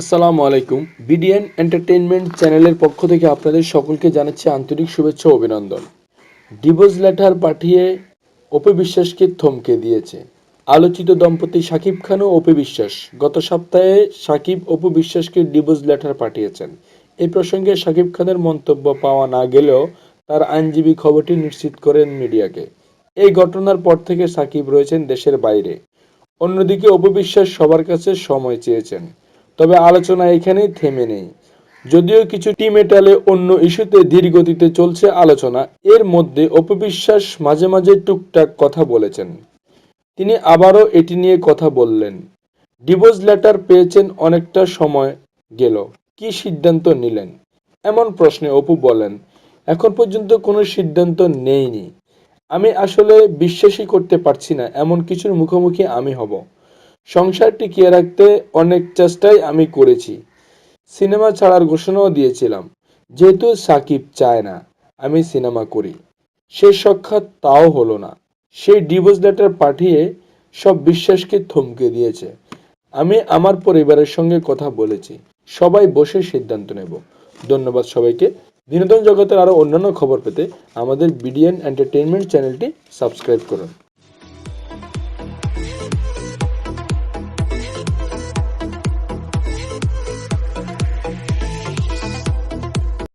আসসালামু আলাইকুম। BDN entertainment চ্যানেলের পক্ষ থেকে আপনাদের সকলকে জানাচ্ছি আন্তরিক শুভেচ্ছা অভিনন্দন। ডিভোর্স লেটার পাঠিয়ে অপি বিশ্বাসকে থমকে দিয়েছে। আলোচিত দম্পতি সাকিব খান ও অপি বিশ্বাস। গত সপ্তাহে সাকিব অপু বিশ্বাসকে ডিভোর্স লেটার পাঠিয়েছেন। এই প্রসঙ্গে সাকিব খানের মন্তব্য পাওয়া না গেলেও তার আইনজীবী খবরটি নিশ্চিত করেন মিডিয়াকে। এই ঘটনার পর থেকে সাকিব রয়েছেন দেশের বাইরে। অন্যদিকে অপবিশ্বাস সবার কাছে সময় চেয়েছেন। তবে আলোচনা এখানেই থেমে নেই। যদিও কিছু টিমেটালে অন্য ইস্যুতে ধীর গতিতে চলছে আলোচনা, এর মধ্যে অপবিশ্বাস মাঝে মাঝে টুকটাক কথা বলেছেন। তিনি আবারও এটি নিয়ে কথা বললেন। ডিভোর্স লেটার পেয়েছেন অনেকটা সময় গেল। কি সিদ্ধান্ত নিলেন? এমন প্রশ্নে অপু বলেন, এখন পর্যন্ত কোনো সিদ্ধান্ত নেইনি। আমি আসলে বিশ্বাসই করতে পারছি না, এমন কিছুর মুখোমুখি আমি হব। সংসার টিকিয়ে রাখতে অনেক চেষ্টাই আমি করেছি। সিনেমা ছাড়ার ঘোষণাও দিয়েছিলাম, যেহেতু সাকিব চায় না, আমি সিনেমা করি। সে সাক্ষাৎ তাও হলো না। সেই ডিভোর্স লেটার পাঠিয়ে সব বিশ্বাসকে থমকে দিয়েছে। আমি আমার পরিবারের সঙ্গে কথা বলেছি। সবাই বসে সিদ্ধান্ত নেব। ধন্যবাদ সবাইকে। বিনোদন জগতের আরও অন্যান্য খবর পেতে আমাদের বিডিএন এন্টারটেইনমেন্ট চ্যানেলটি সাবস্ক্রাইব করুন।